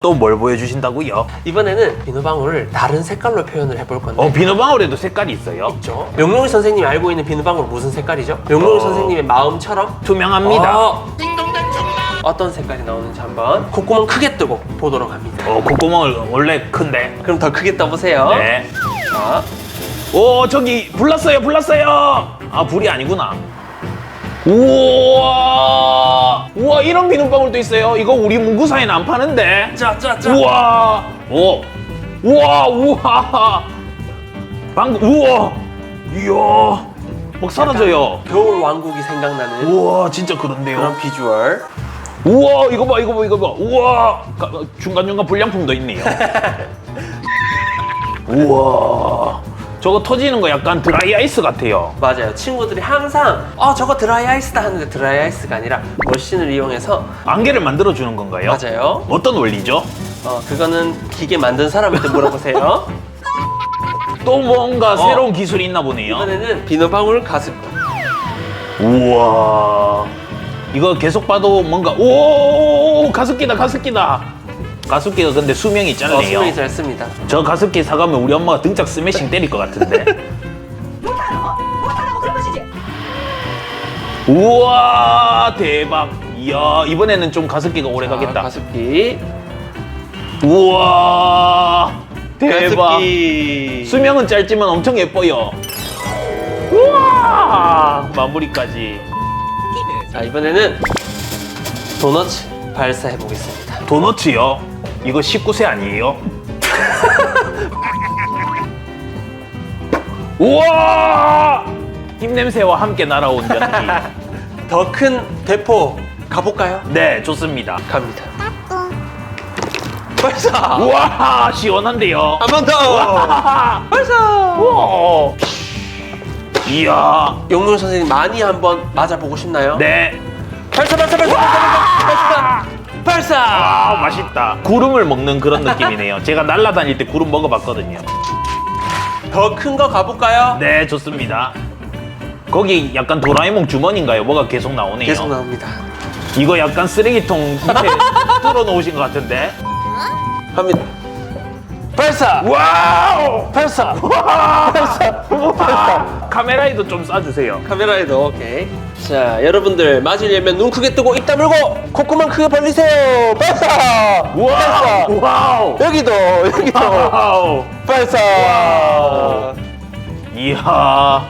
또 뭘 보여주신다고요? 이번에는 비누방울을 다른 색깔로 표현을 해볼 건데 어 비누방울에도 색깔이 있어요? 있죠. 용용이 선생님이 알고 있는 비누방울 무슨 색깔이죠? 용용이 어. 선생님의 마음처럼 투명합니다. 어, 어떤 색깔이 나오는지 한번 콧구멍 크게 뜨고 보도록 합니다. 어 콧구멍을 원래 큰데. 그럼 더 크게 떠보세요. 네. 자, 오 저기 불났어요 불났어요. 아 불이 아니구나. 우와 우와 이런 비누방울도 있어요. 이거 우리 문구사에는 안 파는데. 자. 우와 오 우와 우와 방금 우와 이야 막 사라져요. 겨울 왕국이 생각나는 우와 진짜 그런데요. 그런 비주얼. 우와 이거 봐 이거 봐 이거 봐 우와 가- 중간중간 불량품도 있네요 우와 저거 터지는 거 약간 드라이 아이스 같아요 맞아요. 친구들이 항상 어 저거 드라이 아이스다 하는데 드라이 아이스가 아니라 머신을 이용해서 안개를 만들어 주는 건가요? 맞아요. 어떤 원리죠? 어 그거는 기계 만든 사람한테 물어보세요. 또 뭔가 새로운 기술이 있나 보네요 이번에는 비누방울 가습. 우와 이거 계속 봐도 뭔가 오 가습기다 가습기다 가습기가 근데 수명이 어, 짧네요. 수명이 짧습니다. 저 가습기 사가면 우리 엄마가 등짝 스매싱 때릴 것 같은데. 우와 대박. 이야 이번에는 좀 가습기가 오래 자, 가겠다. 가습기. 우와 대박. 가습기. 수명은 짧지만 엄청 예뻐요. 우와 마무리까지. 자 이번에는 도넛 발사해 보겠습니다. 도너츠요 이거 19세 아니에요? 우와 입냄새와 함께 날아온 연기 더 큰 대포 가볼까요? 네 좋습니다 갑니다. 발사. 우와 시원한데요 한 번 더. 우와 발사. 우와 이야 용용 선생님 많이 한번 맞아보고 싶나요? 네 발사 발사 발사 발사 발사. 아, 맛있다. 구름을 먹는 그런 느낌이네요. 제가 날아다닐 때 구름 먹어봤거든요. 더 큰 거 가볼까요? 네, 좋습니다. 거기 약간 도라에몽 주머니인가요? 뭐가 계속 나오네요. 계속 나옵니다. 이거 약간 쓰레기통 밑에 뚫어놓으신 것 같은데. 갑니다. 발사. 와우! 발사. 발사! 우와! 카메라에도 좀 쏴주세요. 카메라에도 오케이. 자 여러분들 맞으려면 눈 크게 뜨고 입 다물고 콧구멍 크게 벌리세요. 발사. 와우! 와우! 여기도 여기도 와우! 발사. 이야.